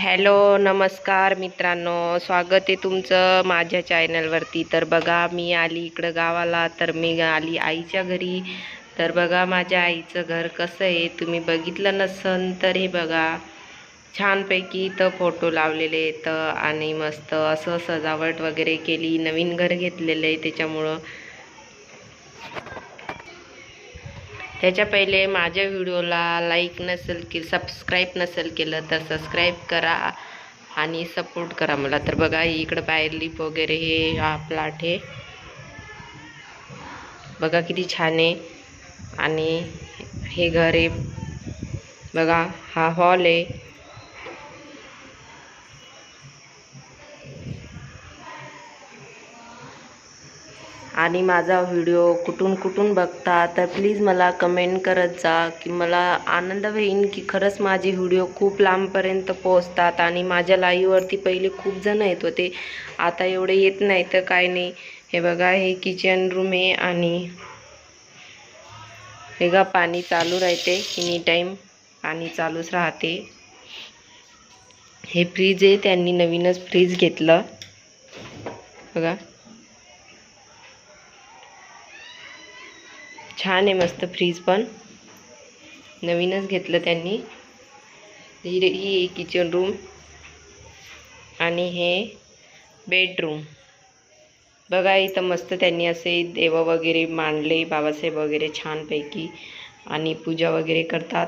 Hello नमस्कार मित्रांनो. स्वागत आहे तुमचं माझ्या चॅनलवरती. तर बघा मी आली इकडं गावाला तर मी आली आईच्या घरी. तर बघा माझ्या आईचं घर कसं आहे? तुम्ही बघितलं नसन तर हे बघा. छानपैकी इथं फोटो लावलेले आहेत आणि मस्त असं सजावट वगैरे केली. नवीन घर घेतलेलं आहे त्याच्यामुळं. त्याच्या पहिले माझ्या व्हिडिओला लाईक नसेल की सबस्क्राईब नसेल केलं तर सबस्क्राईब करा आणि सपोर्ट करा मला. तर बघा इकडं बाहेर लिप वगैरे हे हा प्लॉट आहे. बघा किती छान आहे. आणि हे घर आहे. बघा हा हॉल आहे. आणि माझा व्हिडिओ कुठून कुठून बघता तर प्लीज मला कमेंट करत जा की मला आनंद होईन की खरंच माझे व्हिडिओ खूप लांबपर्यंत पोहोचतात आणि माझ्या लाईववरती पहिले खूप जण येत होते. आता एवढे येत नाही तर काय नाही. हे बघा हे किचन रूम आहे आणि हे बघा पाणी चालू राहते एनी टाईम पाणी चालूच राहते. हे फ्रीज आहे त्यांनी नवीनच फ्रीज घेतलं. बघा. छान आहे मस्त फ्रीज पण. नवीनच घेतलं त्यांनी. ही ही किचन रूम आणि हे बेडरूम बघा इथं मस्त त्यांनी असे देव वगैरे मांडले बाबासाहेब वगैरे छानपैकी. आणि पूजा वगैरे करतात.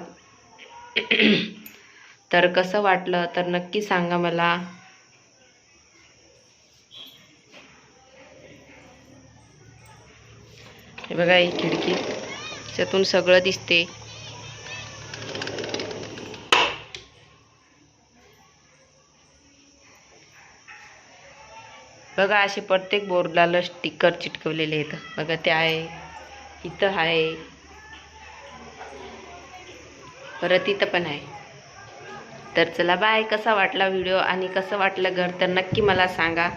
तर कसं वाटलं? तर नक्की सांगा मला. हे बघा ही खिडकी. त्यातून सगळं दिसते. बघा असे प्रत्येक बोर्डाला स्टिकर चिटकवलेले आहेत. बघा ते आहे. इथं आहे. परत इथं पण आहे. तर चला बाय कसा वाटला व्हिडिओ आणि कसं वाटलं घर तर नक्की मला सांगा.